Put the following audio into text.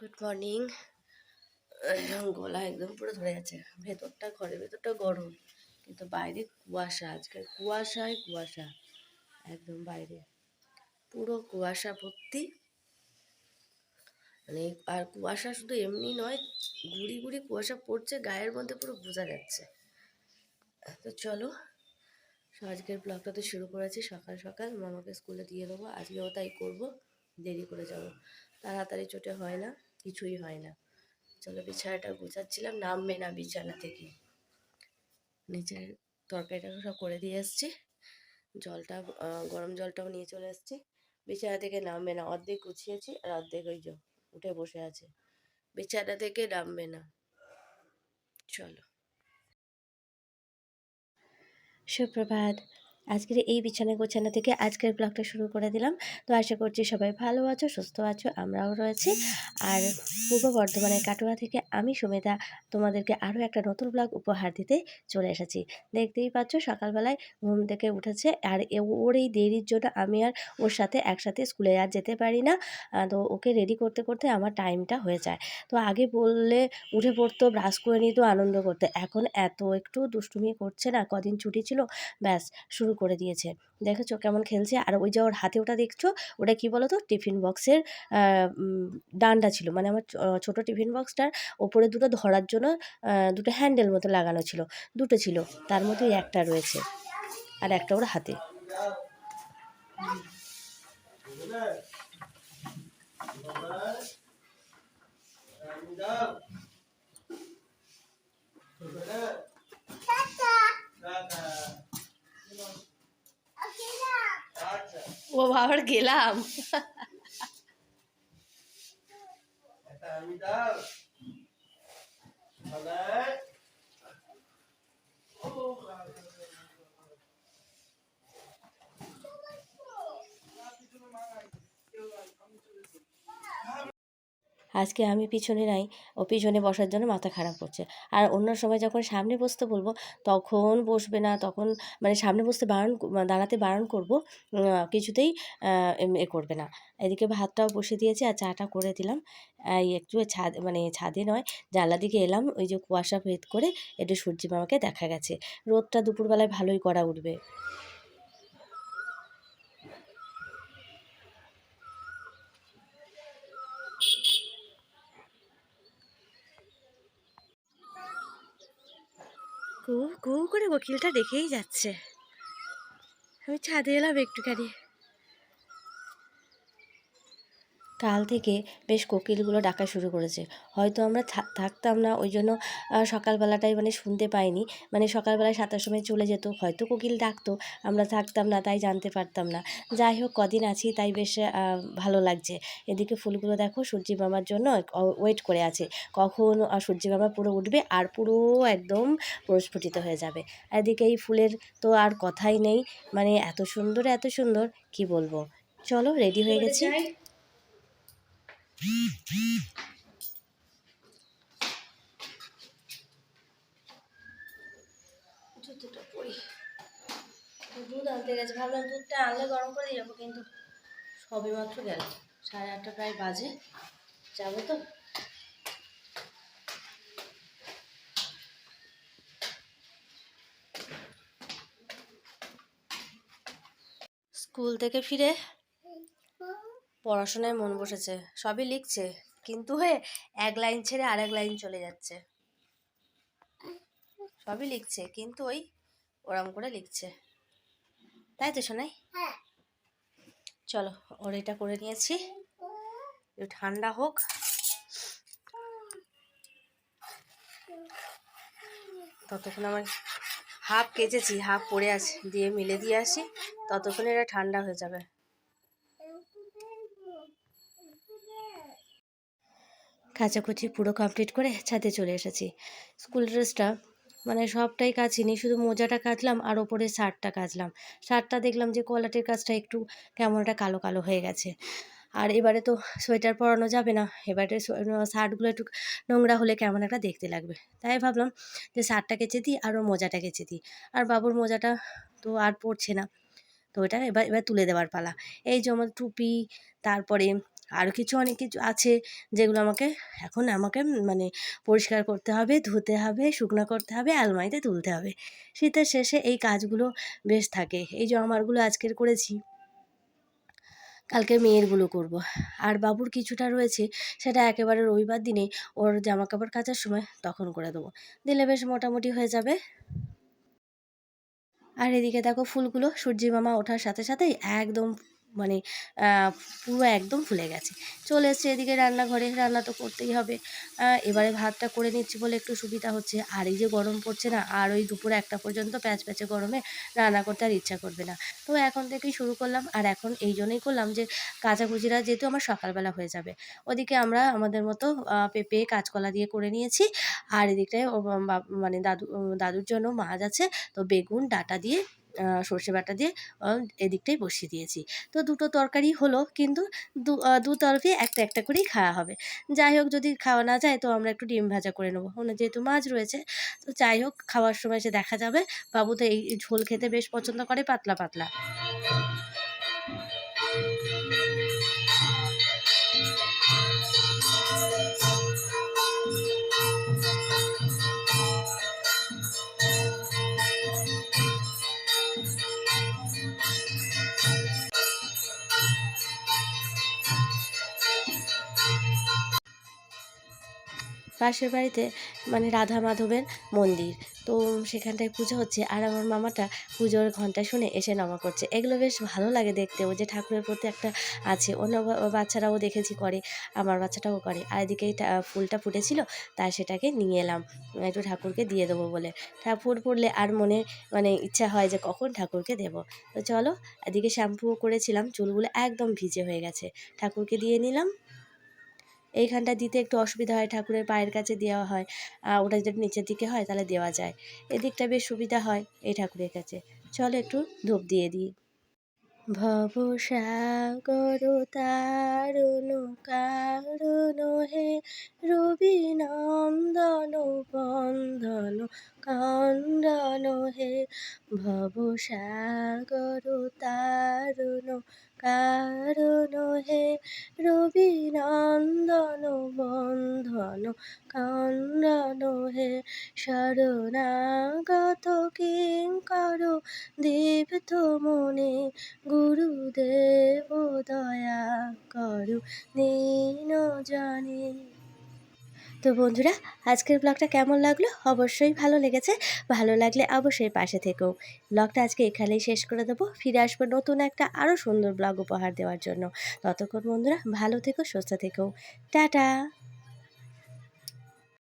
Good morning গলা একদম পুরো ধরে আছে ভেতরটা, ঘরের ভেতরটা গরম। কিন্তু বাইরে কুয়াশা, আজকে কুয়াশায় কুয়াশা। একদম বাইরে। পুরো কুয়াশা ভর্তি। মানে আর কুয়াশা শুধু এমনি নয়, গুড়ি গুড়ি কুয়াশা পড়ছে, গায়ের মধ্যে পুরো বোঝা যাচ্ছে। তো চলো, আজকের ব্লগটা তো শুরু করেছি সকাল সকাল। মামাকে স্কুলে দিয়ে দেবো, আজকেও তাই করব। দেরি করে যাব। তাড়াতাড়ি চোটে হয় না। কিছুই হয় না। চলো বিছানাটা গুছাচ্ছিলাম, নামবে না বিছানা থেকে। নিচের তরকারিটা সব করে দিয়ে এসছি। জলটা গরম জলটাও নিয়ে চলে এসছি। বিছানা থেকে নামবে না, অর্ধেক গুছিয়েছি আর অর্ধেক ওই উঠে বসে আছে। বিছানা থেকে নামবে না। চলো। সুপ্রভাত। আজকের এই বিছানা গোছানো থেকে আজকের ব্লগটা শুরু করে দিলাম। তো আশা করছি সবাই ভালো আছো, সুস্থ আছো, আমরাও রয়েছি। আর পূর্ব বর্ধমানের কাটোয়া থেকে আমি সুমেধা তোমাদেরকে আরও একটা নতুন ব্লগ উপহার দিতে চলে এসেছি। দেখতেই পাচ্ছ সকালবেলায় ঘুম থেকে উঠেছে আর ওর এই দেরির জন্য আমি আর ওর সাথে একসাথে স্কুলে আর যেতে পারি না। তো ওকে রেডি করতে করতে আমার টাইমটা হয়ে যায়। তো আগে বললে উঠে পড়তো ব্রাশ করে নিত, আনন্দ করতে। এখন এত একটু দুষ্টুমি করছে না, কদিন ছুটি ছিল, ব্যাস শুরু করে দিয়েছে। দেখেছ কেমন খেলছে? আর ওই যে ওর হাতে ওটা দেখছ? ওটা কি বলো তো টিফিন বক্সের ডান্ডা ছিল। মানে আমার ছোট টিফিন বক্সটার ওপরে দুটো ধরার জন্য দুটো হ্যান্ডেল মতো লাগানো ছিল। দুটো ছিল। তার মধ্যে একটা রয়েছে। আর একটা ওর হাতে। ও বাবার গেলাম। আজকে আমি পিছনে নাই, ও পিছনে বসার জন্য মাথা খারাপ করছে। আর অন্য সময় যখন সামনে বসতে বলব, তখন বসবে না, তখন মানে সামনে বসতে বারণ দাঁড়াতে বারণ করব কিছুতেই এ করবে না। এদিকে ভাতটাও বসে দিয়েছি আর চাটা করে দিলাম। এই একটু ছাদ মানে ছাদে নয় জানলা দিকে এলাম, ওই যে কুয়াশা ভেদ করে একটু সূর্যি মামাকে দেখা গেছে। রোদটা দুপুরবেলায় ভালোই করা উঠবে। কু কু করে কোকিলটা দেখেই যাচ্ছে। আমি ছাদে এলাম একটুখানি। কাল থেকে বেশ কোকিলগুলো ডাকা শুরু করেছে। হয়তো আমরা থাকতাম না, ওই জন্য সকালবেলাটাই মানে শুনতে পাইনি। মানে সকালবেলায় সাতটার সময় চলে যেত, হয়তো কোকিল ডাকতো, আমরা থাকতাম না, তাই জানতে পারতাম না। যাই হোক, কদিন আছি, তাই বেশ ভালো লাগছে। এদিকে ফুলগুলো দেখো, সূর্যি মামার জন্য ওয়েট করে আছে। কখন সূর্যি মামা পুরো উঠবে আর পুরো একদম প্রস্ফুটিত হয়ে যাবে। এদিকে এই ফুলের তো আর কথাই নেই। মানে এত সুন্দর এত সুন্দর, কি বলব? চলো রেডি হয়ে গেছি। জুতোটা পরি। দুধ আনতে গেছে। ভাবলাম দুধটা আনলে গরম করে যাব, কিন্তু সবে মাত্র গেল। সাড়ে আটটা প্রায় বাজে। যাব তো। স্কুল থেকে ফিরে পড়াশোনায় মন বসেছে সবই লিখছে কিন্তু হয়ে এক লাইন ছেড়ে আর এক লাইন চলে যাচ্ছে। সবই লিখছে কিন্তু ওই ওরম করে লিখছে। তাই তো শোনাই চলো ওর এটা করে নিয়েছি। একটু ঠান্ডা হোক। ততক্ষণ আমার হাফ কেচেছি হাফ পরে আছে দিয়ে মিলে দিয়ে আসি ততক্ষণ এটা ঠান্ডা হয়ে যাবে। কাচাকুচি পুরো কমপ্লিট করে ছাদে চলে এসেছি। স্কুল ড্রেসটা মানে সবটাই কাচিনি, শুধু মোজাটা কাচলাম আর ওপরে শার্টটা কাচলাম। শার্টটা দেখলাম যে কলাটের কাজটা একটু কেমন একটা কালো কালো হয়ে গেছে। আর এবারে তো সোয়েটার পরানো যাবে না, এবারে শার্টগুলো একটু নোংরা হলে কেমন একটা দেখতে লাগবে। তাই ভাবলাম যে শার্টটা কেচে দিই আর ওর মোজাটা কেচে দিই। আর বাবুর মোজাটা তো আর পড়ছে না। তো ওটা এবার এবার তুলে দেওয়ার পালা। এই যে আমার টুপি, তারপরে আরও কিছু অনেক কিছু আছে যেগুলো আমাকে এখন আমাকে মানে পরিষ্কার করতে হবে, ধুতে হবে, শুকনো করতে হবে, আলমারিতে তুলতে হবে। শীতের শেষে এই কাজগুলো বেশ থাকে। এই যে আমারগুলো আজকের করেছি, কালকে মেয়েরগুলো করব। আর বাবুর কিছুটা রয়েছে, সেটা একেবারে রবিবার দিনে ওর জামা কাপড় কাচার সময় তখন করে দেবো। দিলে বেশ মোটামুটি হয়ে যাবে। আর এদিকে দেখো ফুলগুলো, সূর্যি মামা ওঠার সাথে সাথেই একদম মানে পুরো একদম ফুলে গেছে। চলে এসছে এদিকে রান্নাঘরে, রান্না তো করতেই হবে। এবারে ভাতটা করে নিচ্ছি বলে একটু সুবিধা হচ্ছে। আর এই যে গরম পড়ছে না, আর ওই দুপুর একটা পর্যন্ত প্যাচ প্যাচে গরমে রান্না করতে আর ইচ্ছা করবে না। তো এখন থেকেই শুরু করলাম। আর এখন এই জন্যই করলাম যে, কাঁচাকুচিরা যেহেতু আমার সকালবেলা হয়ে যাবে, ওদিকে আমরা আমাদের মতো পেঁপে, কাঁচকলা দিয়ে করে নিয়েছি। আর এদিকটায় মানে দাদু, দাদুর জন্য মাছ আছে। তো বেগুন, ডাঁটা দিয়ে সর্ষে বাটা দিয়ে এদিকটাই বসিয়ে দিয়েছি। তো দুটো তরকারি হলো, কিন্তু দু তরফে একটা একটা করেই খাওয়া হবে। যাই হোক, যদি খাওয়া না যায়, তো আমরা একটু ডিম ভাজা করে নেব। ওনার যেহেতু মাছ রয়েছে, তো যাই হোক, খাওয়ার সময় সে দেখা যাবে। বাবু তো এই ঝোল খেতে বেশ পছন্দ করে, পাতলা পাতলা। পাশের বাড়িতে মানে রাধা মাধবের মন্দির। তো সেখানটায় পুজো হচ্ছে আর আমার মামাটা পুজোর ঘণ্টা শুনে এসে নমা করছে। এগুলো বেশ ভালো লাগে দেখতে। ও যে ঠাকুরের প্রতি একটা আছে। অন্য বাচ্চারাও দেখেছি করে, আমার বাচ্চাটাও করে। আর এদিকে ফুলটা ফুটেছিল, তাই সেটাকে নিয়ে এলাম। একটু ঠাকুরকে দিয়ে দেবো বলে। ঠাকুর পড়লে আর মনে মানে ইচ্ছা হয় যে কখন ঠাকুরকে দেব। তো চলো, এদিকে শ্যাম্পুও করেছিলাম, চুলগুলো একদম ভিজে হয়ে গেছে। ঠাকুরকে দিয়ে নিলাম। এইখানটা দিতে একটু অসুবিধা হয়, ঠাকুরের পায়ের কাছে দেওয়া হয়। আর ওটা যদি নিচের দিকে হয় তাহলে দেওয়া যায়। এদিকটা বেশ সুবিধা হয় এই ঠাকুরের কাছে। চলো একটু ধূপ দিয়ে দিই। ভব সাগর তারুণ কারণ হে রবি নন্দন বন্দন কন্দন হে ভব সাগর তারুণ কারণ হে রবি নন্দন বন্ধন কন্দন হে কিঙ্কর দীপ্ত মনে গুরুদেব দয়া করু দীন জানে। তো বন্ধুরা, আজকের ব্লগটা কেমন লাগল? অবশ্যই ভালো লেগেছে। ভালো লাগলে অবশ্যই পাশে থেকেও ব্লগটা আজকে এখানেই শেষ করে দেবো। ফিরে আসব নতুন একটা আরও সুন্দর ব্লগ উপহার দেওয়ার জন্য। ততক্ষণ বন্ধুরা, ভালো থেকো, সুস্থ থেকো। টাটা!